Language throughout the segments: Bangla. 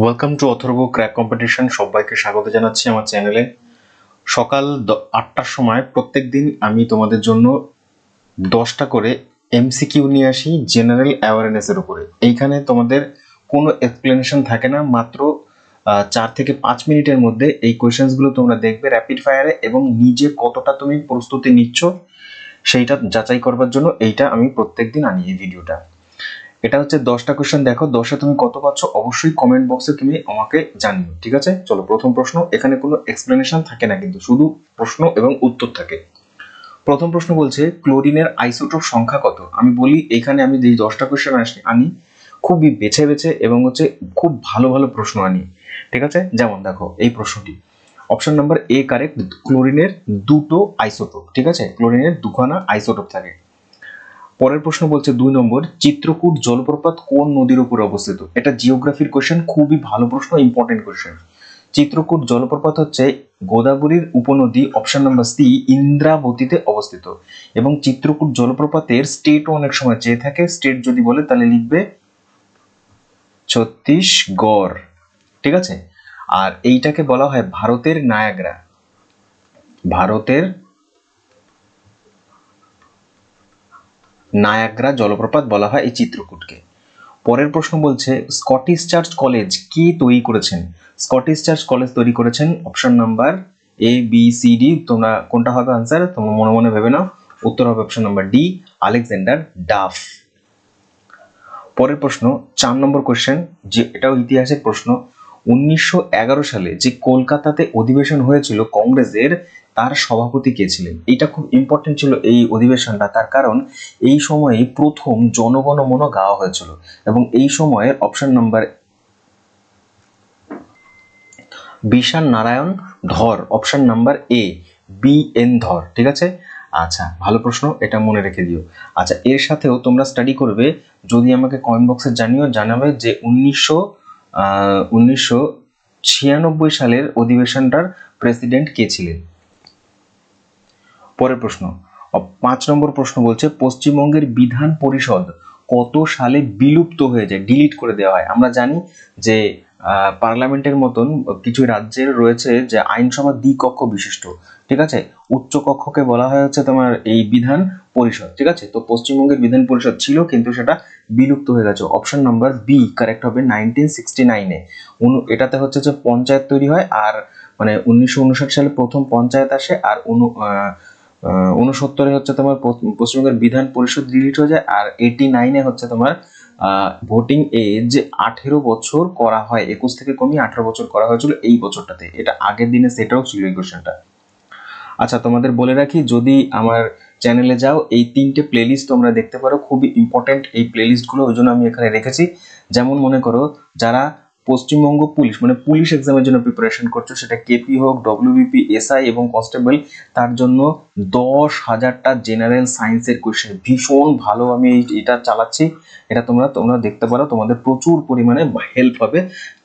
Welcome to Atharva crack competition সবাইকে স্বাগত জানাচ্ছি আমার চ্যানেলে। সকাল আটটার সময় প্রত্যেক দিন আমি তোমাদের জন্য দশটা করে এমসিকিউ নিয়ে আসি জেনারেল অ্যাওয়ারনেসের উপরে। এইখানে তোমাদের কোনো এক্সপ্লেনেশন থাকে না, মাত্র চার থেকে পাঁচ মিনিটের মধ্যে এই কোয়েশ্চেন্সগুলো তোমরা দেখবে র্যাপিড ফায়ারে এবং নিজে কতটা তুমি প্রস্তুতি নিচ্ছ, সেইটা যাচাই করবার জন্য এইটা আমি প্রত্যেকদিন আনি এই ভিডিওটা এটা হচ্ছে দশটা কোশ্চেন দেখো দশে তুমি কত পাচ্ছ? অবশ্যই কমেন্ট বক্সে তুমি আমাকে জানিও, ঠিক আছে? চলো, প্রথম প্রশ্ন, এখানে কোনো এক্সপ্লেনেশন থাকে না কিন্তু, শুধু প্রশ্ন এবং উত্তর থাকে। প্রথম প্রশ্ন বলছে ক্লোরিনের আইসোটোপ সংখ্যা কত? আমি বলি, এখানে আমি যে দশটা কোশ্চেন আনি, খুবই বেছে বেছে এবং হচ্ছে খুব ভালো ভালো প্রশ্ন আনি, ঠিক আছে? যেমন দেখো, এই প্রশ্নটি। অপশন নাম্বার এ কারেক্ট ক্লোরিনের দুটো আইসোটোপ ঠিক আছে? ক্লোরিনের দুখানা আইসোটোপ থাকে। পরের প্রশ্ন বলছে দুই নম্বর, চিত্রকূট জলপ্রপাত কোন নদীর উপর অবস্থিত? এটা জিওগ্রাফির কোশ্চেন খুবই ভালো প্রশ্ন ইম্পর্টেন্ট কোশ্চেন চিত্রকূট জলপ্রপাত হচ্ছে গোদাবরীর উপনদী অপশন নাম্বার সি ইন্দ্রাবতীতে অবস্থিত। এবং চিত্রকূট জলপ্রপাতের স্টেটও অনেক সময় চেয়ে থাকে স্টেট যদি বলে তাহলে লিখবে ছত্তিশগড়। ঠিক আছে? আর এইটাকে বলা হয় ভারতের নায়াগ্রা। ভারতের নায়াগ্রা জলপ্রপাত বলা হয় এই চিত্রকূটকে। পরের প্রশ্ন বলছে, স্কটিশ চার্চ কলেজ কে তৈরি করেছেন? স্কটিশ চার্চ কলেজ তৈরি করেছেন option number A, B, C, D. তোমরা কোনটা হবে আনসার তোমরা মনে মনে ভেবে নাও। উত্তর হবে option number D Alexander Duff. পরের প্রশ্ন, চার নম্বর কোয়েশ্চেন যে এটাও ইতিহাসের প্রশ্ন। উনিশশো এগারো সালে যে কলকাতাতে অধিবেশন হয়েছিল কংগ্রেসের তার সভাপতি কে ছিলেন? এটা খুব ইম্পর্টেন্ট ছিল এই অধিবেশনটা, তার কারণ এই সময়ে প্রথম জনগণমন গাওয়া হয়েছিল এবং এই সময়ের option number Bishan Narayan Dhar option number A B N Dhar, ঠিক আছে? আচ্ছা ভালো প্রশ্ন, এটা মনে রেখে দিও। আচ্ছা এর সাথেও তোমরা স্টাডি করবে, যদি আমাকে কমেন্ট বক্সে জানিও, জানাবে যে উনিশশো উনিশশো ছিয়ানব্বই সালের অধিবেশনটার প্রেসিডেন্ট কে ছিলেন। পরের প্রশ্ন। পাঁচ নম্বর প্রশ্ন বলছে, পশ্চিমবঙ্গের বিধান পরিষদ কত সালে বিলুপ্ত হয়ে যায় ডিলিট করে দেওয়া হয়? আমরা জানি যে পার্লামেন্টের মতন কিছু রাজ্যের রয়েছে যে আইনসভা দ্বিকক্ষ বিশিষ্ট। ঠিক আছে? উচ্চ কক্ষকে বলা হয় হচ্ছে তোমার এই বিধান পরিষদ। ঠিক আছে? তো পশ্চিমবঙ্গের বিধান পরিষদ ছিল, কিন্তু সেটা বিলুপ্ত হয়ে গেছে। অপশন নাম্বার বি কারেক্ট হবে নাইনটিন সিক্সটি নাইনে এটাতে হচ্ছে যে পঞ্চায়েত তৈরি হয়, আর মানে উনিশশো উনষাট সালে প্রথম পঞ্চায়েত আসে, আর উনসত্তরে হচ্ছে তোমার পশ্চিম- পশ্চিমবঙ্গের বিধান পরিষদ ডিলিট হয়ে যায়, আর এইটি নাইনে হচ্ছে তোমার ভোটিং এজ আঠেরো বছর করা হয়, একুশ থেকে কমিয়ে আঠারো বছর করা হয়েছিল এই বছরটাতে। এটা আগের দিনে সেটাও ছিল এই কোশ্চেনটা আচ্ছা তোমাদের বলে রাখি, যদি আমার চ্যানেলে যাও, এই তিনটে প্লেলিস্ট তোমরা দেখতে পারো, খুবই ইম্পর্টেন্ট এই প্লেলিস্টগুলো ওই জন্য আমি এখানে রেখেছি। যেমন মনে করো, যারা পশ্চিমবঙ্গ পুলিশ মানে পুলিশ এক্সামের জন্য প্রিপারেশন করছ। সেটা কেপি হোক ডব্লিউবিপি এসআই এবং কনস্টেবল তার জন্য দশ হাজারটা জেনারেল সায়েন্সের কোয়েশ্চেন ভীষণ ভালো আমি এটা চালাচ্ছি। এটা তোমরা তোমরা দেখতে পারো, তোমাদের প্রচুর পরিমাণে হেল্প হবে।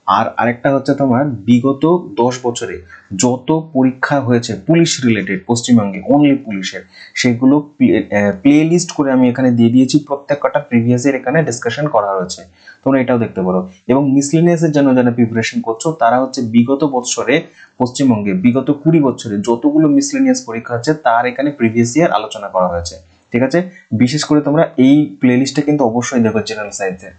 আর আরেকটা হচ্ছে তোমার বিগত দশ বছরে যত পরীক্ষা হয়েছে পুলিশ রিলেটেড পশ্চিমবঙ্গে অনলি পুলিশের, সেগুলো প্লে লিস্ট করে আমি এখানে দিয়ে দিয়েছি। প্রত্যেকটা প্রিভিয়াস এর এখানে ডিসকাশন করা হয়েছে। তোমরা এটাও দেখতে পারো। এবং মিসলিনিয়াসের জন্য যারা প্রিপারেশন করছ, তারা হচ্ছে বিগত বছরে পশ্চিমবঙ্গে, বিগত কুড়ি বছরে যতগুলো মিসলিনিয়াস পরীক্ষা হচ্ছে, তার এখানে প্রিভিয়াস ইয়ার আলোচনা করা হয়েছে। ঠিক আছে? বিশেষ করে তোমরা এই প্লেলিস্টে কিন্তু অবশ্যই দেখো জেনারেল সায়েন্সের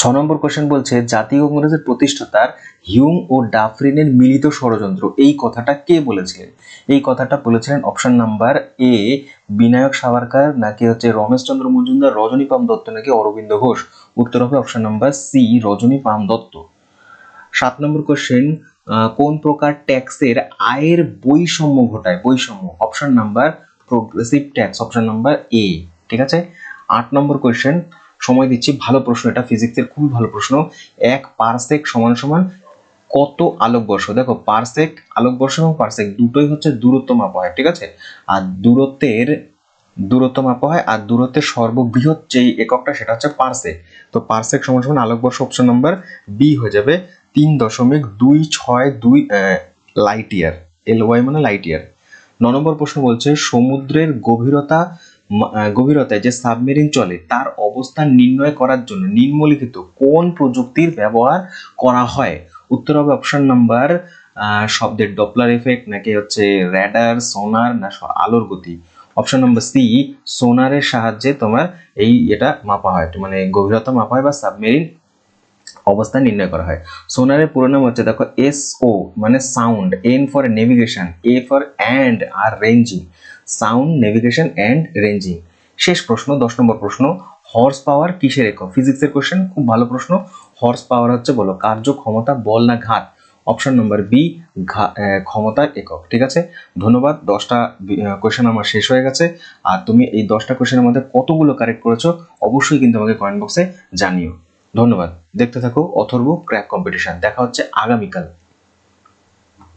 ছ নম্বর কোশ্চেন বলছে, জাতীয় কংগ্রেসের প্রতিষ্ঠাতার হিউম ও ডাফরিনের মিলিত ষড়যন্ত্র, এই কথাটা কে বলেছিলেন এই কথাটা বলেছিলেন option number A Vinayak Savarkar, নাকি হচ্ছে রমেশচন্দ্র মজুমদার, রজনী পাম দত্ত, নাকি অরবিন্দ ঘোষ? উত্তর হবে option number C Rajani Palme Dutt. সাত নম্বর কোশ্চেন কোন প্রকার ট্যাক্সের আয়ের বৈষম্য ঘটায়? বৈষম্য option number progressive tax option number A ঠিক আছে? আট নম্বর কোশ্চেন সময় দিচ্ছি, ভালো প্রশ্ন, এটা ফিজিক্সের খুবই ভালো প্রশ্ন। এক পারসেক সমান সমান কত আলোকবর্ষ দেখো, পারসেক আলোকবর্ষ এবং পারসেক দুটোই হচ্ছে দূরত্ব মাপা হয়, ঠিক আছে? আর দূরত্বের দূরত্ব মাপা হয়, আর দূরত্বের সর্ববৃহৎ যেই এককটা, সেটা হচ্ছে পারসেক। তো পারসেক সমান সমান আলোকবর্ষ অপশন নাম্বার বি হয়ে যাবে তিন দশমিক দুই ছয় দুই লাইট ইয়ার এল ওয়াই মানে লাইট ইয়ার ন নম্বর প্রশ্ন বলছে, সমুদ্রের গভীরতা গভীরতায় যে সাবমেরিন চলে, তার অবস্থান নির্ণয় করার জন্য নিম্নলিখিত কোন প্রযুক্তির ব্যবহার করা হয়? উত্তর হবে অপশন নাম্বার শব্দের ডপলার এফেক্ট নাকি হচ্ছে র্যাডার সোনার না আলোর গতি। অপশন নাম্বার সি সোনারের সাহায্যে তোমার এই এটা মাপা হয় মানে গভীরতা মাপা হয় বা সাবমেরিন অবস্থান নির্ণয় করা হয়। সোনারের পুরো নাম হচ্ছে দেখো এস ও মানে sound N for navigation A for and R ranging sound navigation and ranging শেষ প্রশ্ন, দশ নম্বর প্রশ্ন হর্স পাওয়ার কিসের একক? ফিজিক্সের কোশ্চেন খুব ভালো প্রশ্ন। হর্স পাওয়ার হচ্ছে বলো, কার্য ক্ষমতা, বল না ঘাত। অপশন নম্বর বি ক্ষমতার একক, ঠিক আছে? ধন্যবাদ, দশটা কোয়েশ্চেন আমার শেষ হয়ে গেছে। আর তুমি এই দশটা কোয়েশ্চেনের মধ্যে কতগুলো কারেক্ট করেছ, অবশ্যই কিন্তু আমাকে কমেন্ট বক্সে জানিও। ধন্যবাদ। দেখতে থাকো অথর্ব ক্র্যাক কম্পিটিশন। দেখা হচ্ছে আগামীকাল।